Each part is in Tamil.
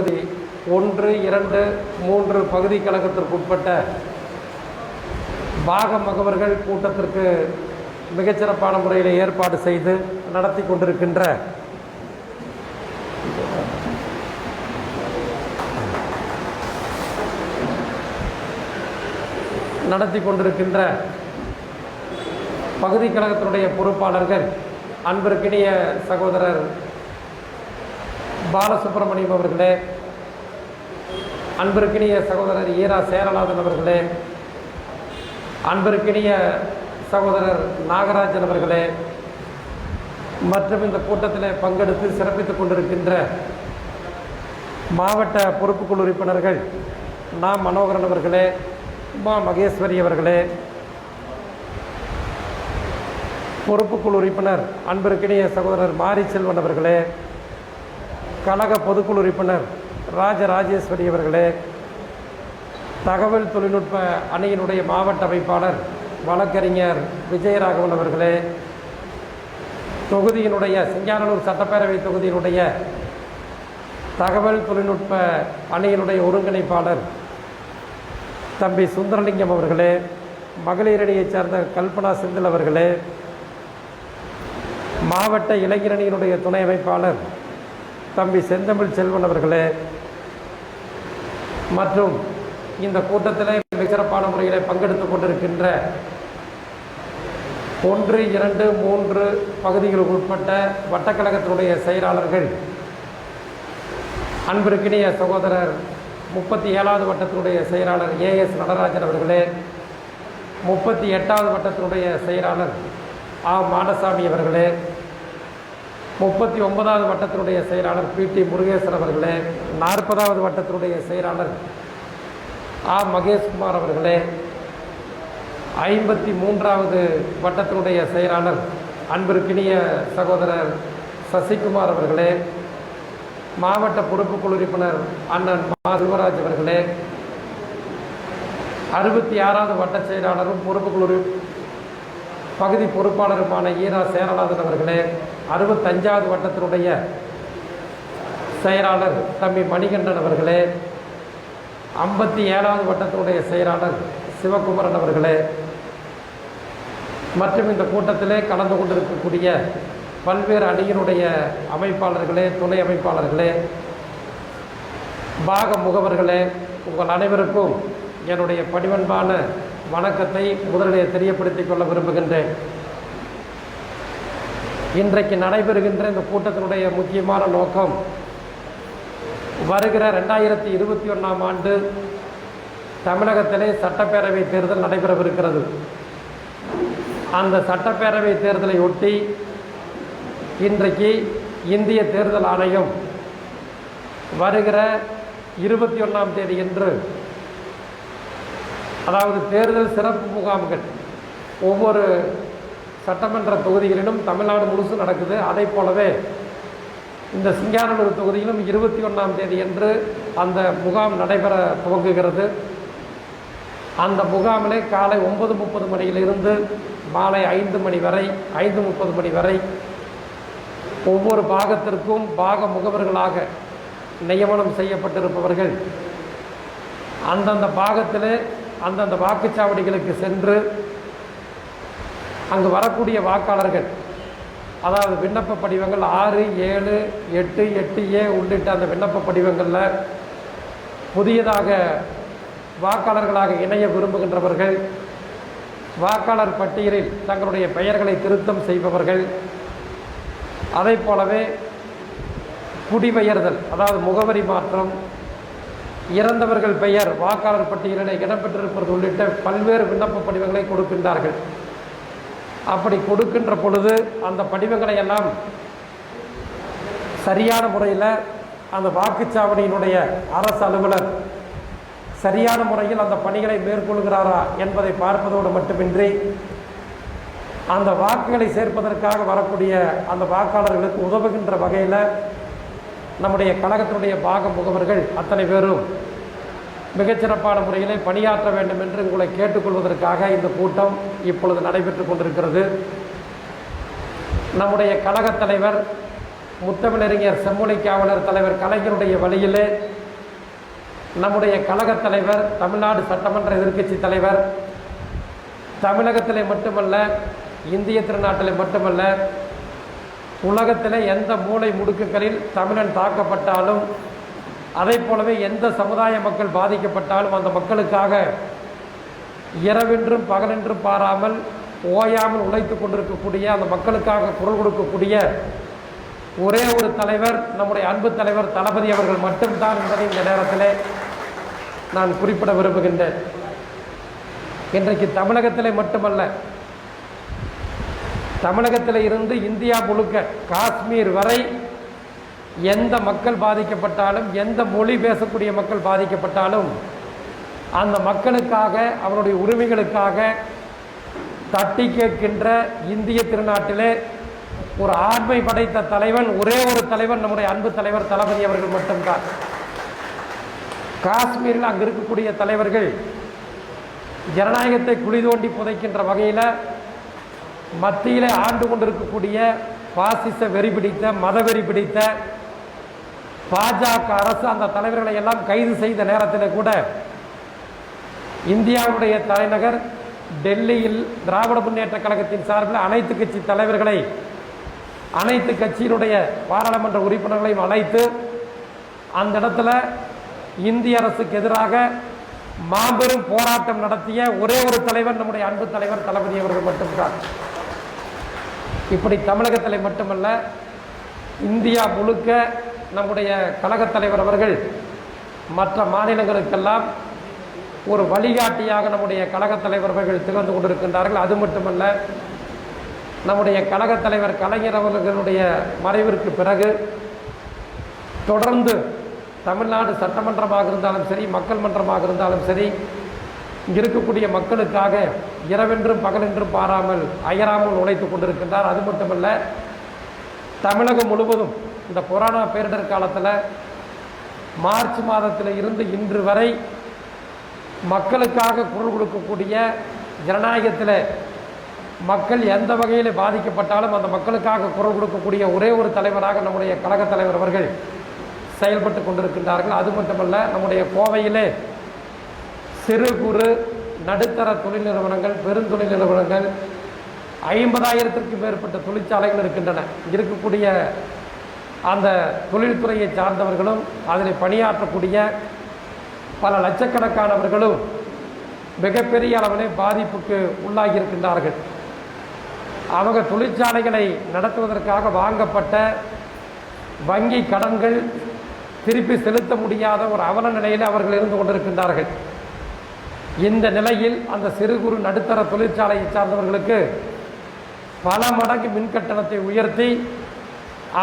பகுதி ஒன்று இரண்டு மூன்று பகுதி கழகத்திற்குட்பட்ட பாக முகவர்கள் கூட்டத்திற்கு மிகச்சிறப்பான முறையில் ஏற்பாடு செய்து நடத்தி கொண்டிருக்கின்ற நடத்தி கொண்டிருக்கின்ற பகுதி கழகத்தினுடைய பொறுப்பாளர்கள் அன்பிற்கினிய சகோதரர் பாலசுப்ரமணியம் அவர்களே அன்பிற்கினிய சகோதரர் ஈரா சேரலாதன் அவர்களே அன்பிற்கினிய சகோதரர் நாகராஜன் அவர்களே மற்றும் இந்த கூட்டத்தில் பங்கெடுத்து சிறப்பித்துக் கொண்டிருக்கின்ற மாவட்ட பொறுப்புக்குழு உறுப்பினர்கள் நா. மனோகரன் அவர்களே உமா மகேஸ்வரி அவர்களே பொறுப்புக்குழு உறுப்பினர் அன்பிற்கினிய சகோதரர் மாரி செல்வன் அவர்களே கழக பொதுக்குழு உறுப்பினர் ராஜ ராஜேஸ்வரி அவர்களே தகவல் தொழில்நுட்ப அணியினுடைய மாவட்ட அமைப்பாளர் வழக்கறிஞர் விஜயராகவன் அவர்களே தொகுதியினுடைய சிங்கானூர் சட்டப்பேரவை தொகுதியினுடைய தகவல் தொழில்நுட்ப அணியினுடைய ஒருங்கிணைப்பாளர் தம்பி சுந்தரலிங்கம் அவர்களே மகளிரணியைச் சேர்ந்த கல்பனா செந்தில் அவர்களே மாவட்ட இளைஞரணியினுடைய துணை அமைப்பாளர் தம்பி செந்தமிழ் செல்வன் அவர்களே மற்றும் இந்த கூட்டத்தில் மிக சிறப்பான முறையில் பங்கெடுத்துக் கொண்டிருக்கின்ற ஒன்று இரண்டு மூன்று பகுதிகளுக்கு உட்பட்ட வட்டக்கழகத்தினுடைய செயலாளர்கள் அன்பிற்கினிய சகோதரர் முப்பத்தி ஏழாவது வட்டத்தினுடைய செயலாளர் ஏஎஸ் நடராஜன் அவர்களே முப்பத்தி எட்டாவது வட்டத்தினுடைய செயலாளர் ஆ. மாடசாமி அவர்களே முப்பத்தி ஒன்பதாவது வட்டத்தினுடைய செயலாளர் பி டி முருகேசன் அவர்களே நாற்பதாவது வட்டத்தினுடைய செயலாளர் ஆ. மகேஷ்குமார் அவர்களே ஐம்பத்தி மூன்றாவது வட்டத்தினுடைய செயலாளர் அன்பிற்கினிய சகோதரர் சசிகுமார் அவர்களே மாவட்ட பொறுப்பு உறுப்பினர் அண்ணன் மா. சிவராஜ் அவர்களே அறுபத்தி ஆறாவது வட்ட செயலாளரும் பொறுப்புக்குழு பகுதி பொறுப்பாளருமான ஈரா சேரநாதன் அவர்களே அறுபத்தஞ்சாவது வட்டத்தினுடைய செயலாளர் தம்பி மணிகண்டன் அவர்களே ஐம்பத்தி ஏழாவது வட்டத்தினுடைய செயலாளர் சிவகுமரன் அவர்களே மற்றும் இந்த கூட்டத்திலே கலந்து கொண்டிருக்கக்கூடிய பல்வேறு அணியினுடைய அமைப்பாளர்களே துணை அமைப்பாளர்களே பாக முகவர்களே உங்கள் அனைவருக்கும் என்னுடைய பணிவன்பான வணக்கத்தை முதலிலே தெரியப்படுத்திக் கொள்ள விரும்புகின்றேன். இன்றைக்கு நடைபெறுகின்ற இந்த கூட்டத்தினுடைய முக்கியமான நோக்கம் வருகிற ரெண்டாயிரத்தி இருபத்தி ஒன்றாம் ஆண்டு தமிழகத்திலே சட்டப்பேரவை தேர்தல் நடைபெறவிருக்கிறது. அந்த சட்டப்பேரவை தேர்தலை ஒட்டி இன்றைக்கு இந்திய தேர்தல் ஆணையம் வருகிற இருபத்தி ஒன்றாம் தேதி என்று அதாவது தேர்தல் சிறப்பு முகாம்கள். ஒவ்வொரு சட்டமன்ற தொகுதிகளிலும் தமிழ்நாடு முழுசு நடக்குது. அதை போலவே இந்த சிங்கானூர் தொகுதியிலும் இருபத்தி ஒன்றாம் தேதி என்று அந்த முகாம் நடைபெற துவங்குகிறது. அந்த முகாமிலே காலை ஒன்பது முப்பது மணியிலிருந்து மாலை ஐந்து மணி வரை ஐந்து முப்பது மணி வரை ஒவ்வொரு பாகத்திற்கும் பாக முகவர்களாக நியமனம் செய்யப்பட்டிருப்பவர்கள். அந்தந்த பாகத்திலே அந்தந்த வாக்குச்சாவடிகளுக்கு சென்று அங்கு வரக்கூடிய வாக்காளர்கள் அதாவது விண்ணப்ப படிவங்கள் ஆறு ஏழு எட்டு எட்டு ஏ உள்ளிட்ட அந்த விண்ணப்ப படிவங்களில் புதியதாக வாக்காளர்களாக இணைய விரும்புகின்றவர்கள் வாக்காளர் பட்டியலில் தங்களுடைய பெயர்களை திருத்தம் செய்பவர்கள் அதை போலவே குடிபெயர்தல் அதாவது முகவரி மாற்றம் இறந்தவர்கள் பெயர் வாக்காளர் பட்டியலில் இடம்பெற்றிருப்பது உள்ளிட்ட பல்வேறு விண்ணப்ப படிவங்களை கொடுக்கின்றார்கள். அப்படி கொடுக்கின்ற பொழுது அந்த படிவங்களை எல்லாம் சரியான முறையில் அந்த வாக்குச்சாவடியினுடைய அரசு அலுவலர் சரியான முறையில் அந்த பணிகளை மேற்கொள்கிறாரா என்பதை பார்ப்பதோடு மட்டுமின்றி அந்த வாக்குகளை சேர்ப்பதற்காக வரக்கூடிய அந்த வாக்காளர்களுக்கு உதவுகின்ற வகையில் நம்முடைய கழகத்தினுடைய பாக முகவர்கள் அத்தனை பேரும் மிகச்சிறப்பான முறையிலே பணியாற்ற வேண்டும் என்று உங்களை கேட்டுக்கொள்வதற்காக இந்த கூட்டம் இப்பொழுது நடைபெற்று கொண்டிருக்கிறது. நம்முடைய கழகத் தலைவர் முத்தமிழறிஞர் செம்மொழி காவலர் தலைவர் கலைஞருடைய வழியிலே நம்முடைய கழகத் தலைவர் தமிழ்நாடு சட்டமன்ற எதிர்க்கட்சி தலைவர் தமிழகத்திலே மட்டுமல்ல இந்திய திருநாட்டிலே மட்டுமல்ல உலகத்தில் எந்த மூலை முடுக்குகளில் தமிழன் தாக்கப்பட்டாலும் அதை போலவே எந்த சமுதாய மக்கள் பாதிக்கப்பட்டாலும் அந்த மக்களுக்காக இரவென்றும் பகலென்றும் பாராமல் ஓயாமல் உழைத்து கொண்டிருக்கக்கூடிய அந்த மக்களுக்காக குரல் கொடுக்கக்கூடிய ஒரே ஒரு தலைவர் நம்முடைய அன்பு தலைவர் தளபதி அவர்கள் மட்டும்தான் என்பதை இந்த நேரத்திலே நான் குறிப்பிட விரும்புகின்றேன். இன்றைக்கு தமிழகத்திலே மட்டுமல்ல தமிழகத்தில் இருந்து இந்தியா முழுக்க காஷ்மீர் வரை எந்த மக்கள் பாதிக்கப்பட்டாலும் எந்த மொழி பேசக்கூடிய மக்கள் பாதிக்கப்பட்டாலும் அந்த மக்களுக்காக அவருடைய உரிமைகளுக்காக தட்டி கேட்கின்ற இந்திய திருநாட்டிலே ஒரு ஆண்மை படைத்த தலைவன் ஒரே ஒரு தலைவன் நம்முடைய அன்பு தலைவர் தளபதி அவர்கள் மட்டும்தான். காஷ்மீரில் அங்கே இருக்கக்கூடிய தலைவர்கள் ஜனநாயகத்தை குழி தோண்டி புதைக்கின்ற வகையில் மத்தியிலே ஆண்டு கொண்டிருக்கக்கூடிய பாசிச வெறி பிடித்த மதவெறி பிடித்த பாஜக அரசு அந்த தலைவர்களை எல்லாம் கைது செய்த நேரத்தில் கூட இந்தியாவுடைய தலைநகர் டெல்லியில் திராவிட முன்னேற்ற கழகத்தின் சார்பில் அனைத்து கட்சி தலைவர்களை அனைத்து கட்சியினுடைய பாராளுமன்ற உறுப்பினர்களையும் அழைத்து அந்த இடத்துல இந்திய அரசுக்கு எதிராக மாபெரும் போராட்டம் நடத்திய ஒரே ஒரு தலைவர் நம்முடைய அன்பு தலைவர் தளபதி அவர்கள் மட்டும்தான். இப்படி தமிழகத்தில் மட்டுமல்ல இந்தியா முழுக்க நம்முடைய கழகத் தலைவர் அவர்கள் மற்ற மாநிலங்களுக்கெல்லாம் ஒரு வழிகாட்டியாக நம்முடைய கழகத் தலைவர் அவர்கள் திகழ்ந்து கொண்டிருக்கின்றார்கள். அது மட்டுமல்ல நம்முடைய கழகத் தலைவர் கலைஞர் அவர்களுடைய மறைவிற்கு பிறகு தொடர்ந்து தமிழ்நாடு சட்டமன்றமாக இருந்தாலும் சரி மக்கள் மன்றமாக இருந்தாலும் சரி இருக்கக்கூடிய மக்களுக்காக இரவென்றும் பகலென்றும் பாராமல் அயராமல் உழைத்து கொண்டிருக்கின்றார். அது மட்டுமல்ல தமிழகம் முழுவதும் இந்த கொரோனா பேரிடர் காலத்தில் மார்ச் மாதத்தில் இருந்து இன்று வரை மக்களுக்காக குரல் கொடுக்கக்கூடிய ஜனநாயகத்தில் மக்கள் எந்த வகையில் பாதிக்கப்பட்டாலும் அந்த மக்களுக்காக குரல் கொடுக்கக்கூடிய ஒரே ஒரு தலைவராக நம்முடைய கழகத் தலைவர் அவர்கள் செயல்பட்டு கொண்டிருக்கின்றார்கள். அது மட்டுமல்ல நம்முடைய கோவையிலே சிறு குறு நடுத்தர தொழில் நிறுவனங்கள் பெருந்தொழில் நிறுவனங்கள் ஐம்பதாயிரத்திற்கும் மேற்பட்ட தொழிற்சாலைகள் இருக்கின்றன. இருக்கக்கூடிய அந்த தொழில்துறையை சார்ந்தவர்களும் அதில் பணியாற்றக்கூடிய பல லட்சக்கணக்கானவர்களும் மிகப்பெரிய அளவிலே பாதிப்புக்கு உள்ளாகி இருக்கின்றார்கள் அவங்க தொழிற்சாலைகளை நடத்துவதற்காக வாங்கப்பட்ட வங்கி கடன்கள் திருப்பி செலுத்த முடியாத ஒரு அவல நிலையில் அவர்கள் இருந்து கொண்டிருக்கின்றார்கள். இந்த நிலையில் அந்த சிறு குறு நடுத்தர தொழிற்சாலையை சார்ந்தவர்களுக்கு பல மடங்கு மின் கட்டணத்தை உயர்த்தி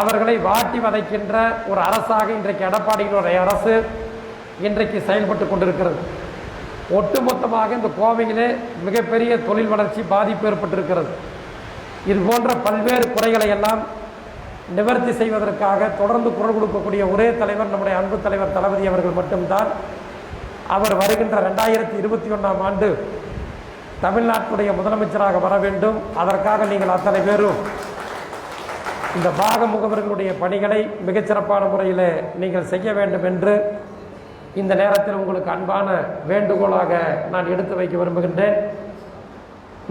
அவர்களை வாட்டி வதைக்கின்ற ஒரு அரசாக இன்றைக்கு எடப்பாடியினுடைய அரசு இன்றைக்கு செயல்பட்டு கொண்டிருக்கிறது. ஒட்டுமொத்தமாக இந்த கோவையிலே மிகப்பெரிய தொழில் வளர்ச்சி பாதிப்பு ஏற்பட்டிருக்கிறது. இது போன்ற பல்வேறு குறைகளை எல்லாம் நிவர்த்தி செய்வதற்காக தொடர்ந்து குரல் கொடுக்கக்கூடிய ஒரே தலைவர் நம்முடைய அன்பு தலைவர் தளபதி அவர்கள் மட்டும்தான் அவர் வருகின்ற ரெண்டாயிரத்தி இருபத்தி ஒன்றாம் ஆண்டு தமிழ்நாட்டுடைய முதலமைச்சராக வர வேண்டும். அதற்காக நீங்கள் அத்தனை பேரும் இந்த பாக முகவர்களுடைய பணிகளை மிகச்சிறப்பான முறையில் நீங்கள் செய்ய வேண்டும் என்று இந்த நேரத்தில் உங்களுக்கு அன்பான வேண்டுகோளாக நான் எடுத்து வைக்க விரும்புகின்றேன்.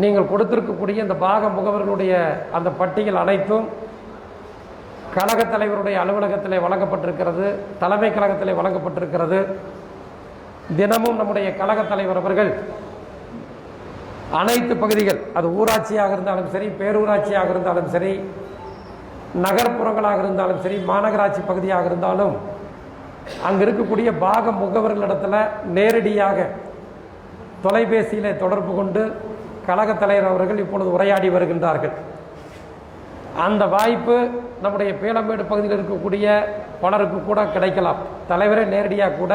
நீங்கள் கொடுத்திருக்கக்கூடிய இந்த பாக முகவர்களுடைய அந்த பட்டியல் அனைத்தும் கழகத் தலைவருடைய அலுவலகத்தில் வழங்கப்பட்டிருக்கிறது தலைமை கழகத்தில் வழங்கப்பட்டிருக்கிறது. தினமும் நம்முடைய கழக தலைவர் அவர்கள் அனைத்து பகுதிகள் அது ஊராட்சியாக இருந்தாலும் சரி பேரூராட்சியாக இருந்தாலும் சரி நகர்ப்புறங்களாக இருந்தாலும் சரி மாநகராட்சி பகுதியாக இருந்தாலும் அங்கே இருக்கக்கூடிய பாக முகவர்களிடத்தில் நேரடியாக தொலைபேசியில் தொடர்பு கொண்டு கழகத் தலைவர் அவர்கள் இப்பொழுது உரையாடி வருகின்றார்கள். அந்த வாய்ப்பு நம்முடைய பீளமேடு பகுதியில் இருக்கக்கூடிய பலருக்கு கூட கிடைக்கலாம். தலைவரே நேரடியாக கூட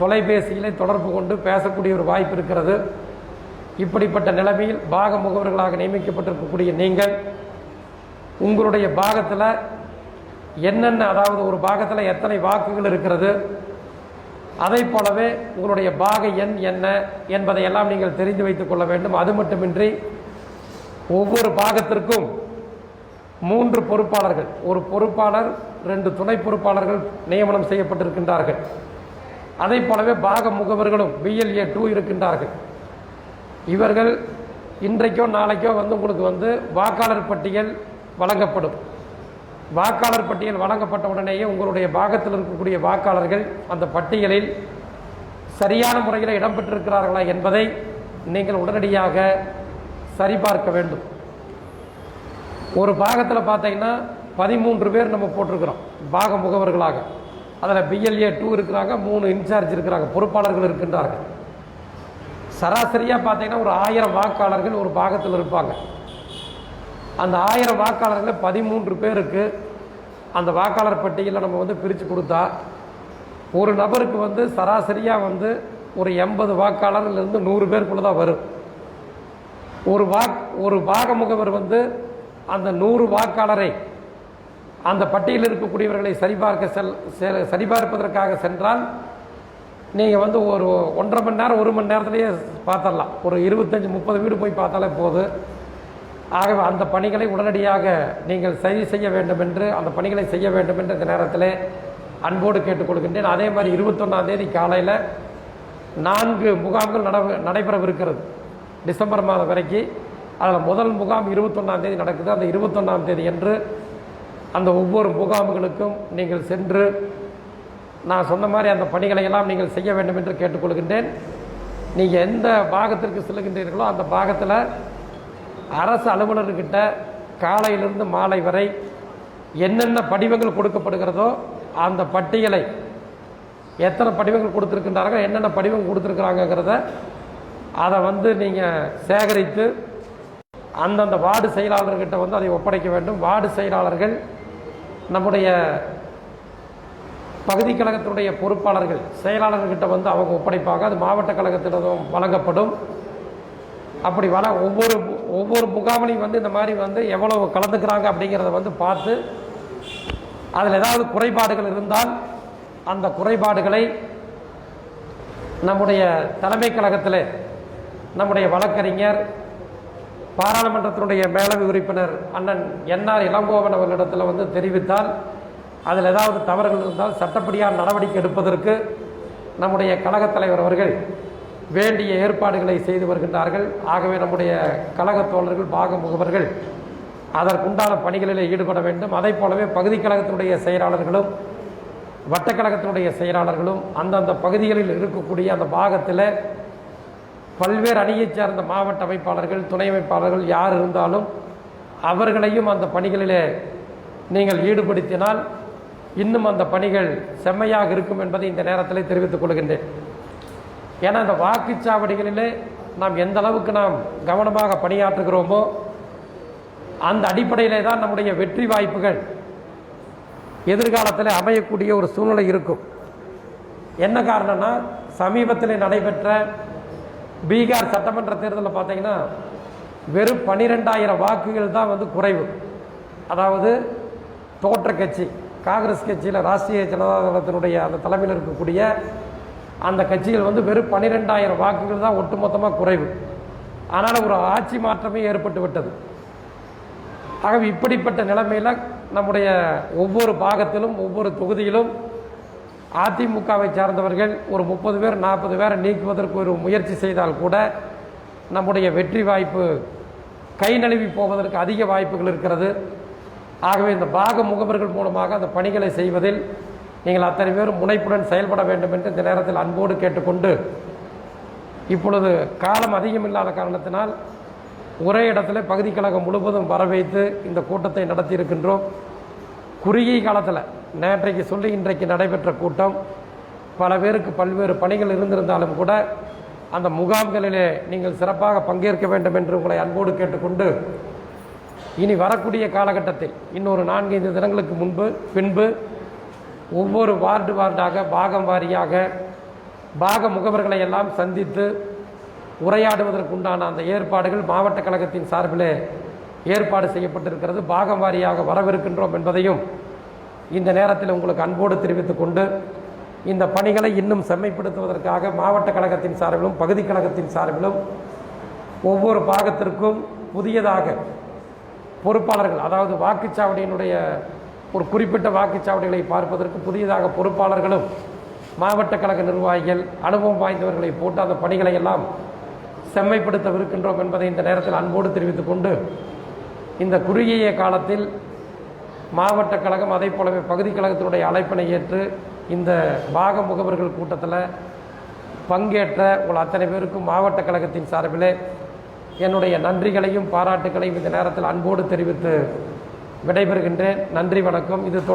தொலைபேசியிலே தொடர்பு கொண்டு பேசக்கூடிய ஒரு வாய்ப்பு இருக்கிறது. இப்படிப்பட்ட நிலைமையில் பாக முகவர்களாக நியமிக்கப்பட்டிருக்கக்கூடிய நீங்கள் உங்களுடைய பாகத்தில் என்னென்ன அதாவது ஒரு பாகத்தில் எத்தனை வாக்குகள் இருக்கிறது அதை போலவே உங்களுடைய பாக எண் என்ன என்பதை எல்லாம் நீங்கள் தெரிந்து வைத்துக் கொள்ள வேண்டும். அது மட்டுமின்றி ஒவ்வொரு பாகத்திற்கும் மூன்று பொறுப்பாளர்கள் ஒரு பொறுப்பாளர் ரெண்டு துணை பொறுப்பாளர்கள் நியமனம் செய்யப்பட்டிருக்கின்றார்கள். அதை போலவே பாக முகவர்களும் பிஎல்ஏ டூ இருக்கின்றார்கள். இவர்கள் இன்றைக்கோ நாளைக்கோ வந்து உங்களுக்கு வந்து வாக்காளர் பட்டியல் வழங்கப்படும். வாக்காளர் பட்டியல் வழங்கப்பட்ட உடனேயே உங்களுடைய பாகத்தில் இருக்கக்கூடிய வாக்காளர்கள் அந்த பட்டியலில் சரியான முறையில் இடம்பெற்றிருக்கிறார்களா என்பதை நீங்கள் உடனடியாக சரிபார்க்க வேண்டும். ஒரு பாகத்தில் பார்த்தீங்கன்னா பதிமூன்று பேர் நம்ம போட்டிருக்கிறோம் பாக முகவர்களாக அதில் பிஎல்ஏ டூ இருக்கிறாங்க மூணு இன்சார்ஜ் இருக்கிறாங்க பொறுப்பாளர்கள் இருக்கின்றார்கள். சராசரியாக பார்த்தீங்கன்னா ஒரு ஆயிரம் வாக்காளர்கள் ஒரு பாகத்தில் இருப்பாங்க. அந்த ஆயிரம் வாக்காளர்கள் பதிமூன்று பேருக்கு அந்த வாக்காளர் பட்டியலில் நம்ம வந்து பிரித்து கொடுத்தா ஒரு நபருக்கு வந்து சராசரியாக வந்து ஒரு எண்பது வாக்காளர்லேருந்து நூறு பேருக்குள்ளே தான் வரும். ஒரு வாக் ஒரு பாக முகவர் வந்து அந்த நூறு வாக்காளரை அந்த பட்டியலில் இருக்கக்கூடியவர்களை சரிபார்க்க செல் செ- சரிபார்ப்பதற்காக சென்றால் நீங்கள் வந்து ஒரு ஒன்றரை மணி நேரம் ஒரு மணி நேரத்துலேயே பார்த்துடலாம். ஒரு இருபத்தஞ்சி முப்பது வீடு போய் பார்த்தாலே போதும் ஆகவே அந்த பணிகளை உடனடியாக நீங்கள் சரி செய்ய வேண்டும் என்று அந்த பணிகளை செய்ய வேண்டும் என்று இந்த நேரத்தில் அன்போடு கேட்டுக்கொள்கின்றேன். அதே மாதிரி இருபத்தொன்னாம் தேதி காலையில் நான்கு முகாம்கள் நட நடைபெறவிருக்கிறது. டிசம்பர் மாதம் வரைக்கும் அதில் முதல் முகாம் இருபத்தொன்னாம் தேதி நடக்குது. அந்த இருபத்தொன்னாம் தேதி என்று அந்த ஒவ்வொரு முகாம்களுக்கும் நீங்கள் சென்று நான் சொன்ன மாதிரி அந்த பணிகளை எல்லாம் நீங்கள் செய்ய வேண்டும் என்று கேட்டுக்கொள்கின்றேன். நீங்கள் எந்த பாகத்திற்கு செல்லுகின்றீர்களோ அந்த பாகத்தில் அரசு அலுவலர்கிட்ட காலையிலிருந்து மாலை வரை என்னென்ன படிவங்கள் கொடுக்கப்படுகிறதோ அந்த பட்டியலை எத்தனை படிவங்கள் கொடுத்துருக்கின்றார்கள் என்னென்ன படிவங்கள் கொடுத்துருக்குறாங்கங்கிறத அதை வந்து நீங்கள் சேகரித்து அந்தந்த வார்டு செயலாளர்கிட்ட வந்து அதை ஒப்படைக்க வேண்டும். வார்டு செயலாளர்கள் நம்முடைய பகுதி கழகத்தினுடைய பொறுப்பாளர்கள் செயலாளர்கிட்ட வந்து அவங்க ஒப்படைப்பாங்க. அது மாவட்ட கழகத்திடம் வழங்கப்படும். அப்படி வர ஒவ்வொரு ஒவ்வொரு முகாமிலையும் வந்து இந்த மாதிரி வந்து எவ்வளவு கலந்துக்கிறாங்க அப்படிங்கிறத வந்து பார்த்து அதில் ஏதாவது குறைபாடுகள் இருந்தால் அந்த குறைபாடுகளை நம்முடைய தலைமை கழகத்தில் நம்முடைய வழக்கறிஞர் பாராளுமன்றத்தினுடைய மேலவை உறுப்பினர் அண்ணன் என்ஆர் இளங்கோவன் அவர்களிடத்தில் வந்து தெரிவித்தால் அதில் ஏதாவது தவறுகள் இருந்தால் சட்டப்படியான நடவடிக்கை எடுப்பதற்கு நம்முடைய கழகத் தலைவர் அவர்கள் வேண்டிய ஏற்பாடுகளை செய்து வருகின்றார்கள். ஆகவே நம்முடைய கழக தோழர்கள் பாக முகவர்கள் அதற்குண்டான பணிகளில் ஈடுபட வேண்டும். அதை போலவே பகுதி கழகத்தினுடைய செயலாளர்களும் வட்டக்கழகத்தினுடைய செயலாளர்களும் அந்தந்த பகுதிகளில் இருக்கக்கூடிய அந்த பாகத்தில் பல்வேறு அணியைச் சேர்ந்த மாவட்ட அமைப்பாளர்கள் துணை அமைப்பாளர்கள் யார் இருந்தாலும் அவர்களையும் அந்த பணிகளிலே நீங்கள் ஈடுபடுத்தினால் இன்னும் அந்த பணிகள் செம்மையாக இருக்கும் என்பதை இந்த நேரத்தில் தெரிவித்துக் கொள்கின்றேன். ஏன்னா இந்த வாக்குச்சாவடிகளிலே நாம் எந்த அளவுக்கு நாம் கவனமாக பணியாற்றுகிறோமோ அந்த அடிப்படையிலே தான் நம்முடைய வெற்றி வாய்ப்புகள் எதிர்காலத்தில் அமையக்கூடிய ஒரு சூழ்நிலை இருக்கும். என்ன காரணம்னா சமீபத்தில் நடைபெற்ற பீகார் சட்டமன்ற தேர்தலில் பார்த்தீங்கன்னா வெறும் பன்னிரெண்டாயிரம் வாக்குகள் தான் வந்து குறைவு. அதாவது தோற்ற கட்சி காங்கிரஸ் கட்சியில் ராஷ்டிரிய ஜனதா தளத்தினுடைய அந்த தலைமையில் இருக்கக்கூடிய அந்த கட்சிகள் வந்து வெறும் பன்னிரெண்டாயிரம் வாக்குகள் தான் ஒட்டுமொத்தமாக குறைவு. ஆனால் ஒரு ஆட்சி மாற்றமே ஏற்பட்டு விட்டது. ஆகவே இப்படிப்பட்ட நிலைமையில் நம்முடைய ஒவ்வொரு பாகத்திலும் ஒவ்வொரு தொகுதியிலும் அதிமுகவை சார்ந்தவர்கள் ஒரு முப்பது பேர் நாற்பது பேரை நீக்குவதற்கு ஒரு முயற்சி செய்தால் கூட நம்முடைய வெற்றி வாய்ப்பு கை நழுவி போவதற்கு அதிக வாய்ப்புகள் இருக்கிறது. ஆகவே இந்த பாக முகவர்கள் மூலமாக அந்த பணிகளை செய்வதில் நீங்கள் அத்தனை பேரும் முனைப்புடன் செயல்பட வேண்டும் என்று இந்த நேரத்தில் அன்போடு கேட்டுக்கொண்டு இப்பொழுது காலம் அதிகம் இல்லாத காரணத்தினால் ஒரே இடத்துல பகுதி கழகம் முழுவதும் வர வைத்து இந்த கூட்டத்தை நடத்தி இருக்கின்றோம் குறுகிய காலத்தில் நேற்றைக்கு சொல்லி இன்றைக்கு நடைபெற்ற கூட்டம் பல பேருக்கு பல்வேறு பணிகள் இருந்திருந்தாலும் கூட அந்த முகாம்களிலே நீங்கள் சிறப்பாக பங்கேற்க வேண்டும் என்று உங்களை அன்போடு கேட்டுக்கொண்டு இனி வரக்கூடிய காலகட்டத்தில் இன்னொரு நான்கைந்து தினங்களுக்கு முன்பு பின்பு ஒவ்வொரு வார்டு வார்டாக பாகம் வாரியாக பாக முகவர்களை எல்லாம் சந்தித்து உரையாடுவதற்குண்டான அந்த ஏற்பாடுகள் மாவட்ட கழகத்தின் சார்பிலே ஏற்பாடு செய்யப்பட்டிருக்கிறது. பாகம் வாரியாக வரவிருக்கின்றோம் என்பதையும் இந்த நேரத்தில் உங்களுக்கு அன்போடு தெரிவித்துக் கொண்டு இந்த பணிகளை இன்னும் செம்மைப்படுத்துவதற்காக மாவட்ட கழகத்தின் சார்பிலும் பகுதி கழகத்தின் சார்பிலும் ஒவ்வொரு பாகத்திற்கும் புதியதாக பொறுப்பாளர்கள் அதாவது வாக்குச்சாவடியினுடைய ஒரு குறிப்பிட்ட வாக்குச்சாவடிகளை பார்ப்பதற்கு புதியதாக பொறுப்பாளர்களும் மாவட்ட கழக நிர்வாகிகள் அனுபவம் வாய்ந்தவர்களை போட்டு அந்த பணிகளை எல்லாம் செம்மைப்படுத்தவிருக்கின்றோம் என்பதை இந்த நேரத்தில் அன்போடு தெரிவித்துக் கொண்டு இந்த குறுகிய காலத்தில் மாவட்ட கழகம் அதே போலவே பகுதி கழகத்தினுடைய அழைப்பினை ஏற்று இந்த பாக முகவர்கள் கூட்டத்தில் பங்கேற்ற உங்கள் அத்தனை பேருக்கும் மாவட்ட கழகத்தின் சார்பிலே என்னுடைய நன்றிகளையும் பாராட்டுகளையும் இந்த நேரத்தில் அன்போடு தெரிவித்து விடைபெறுகின்றேன். நன்றி வணக்கம். இது தொ-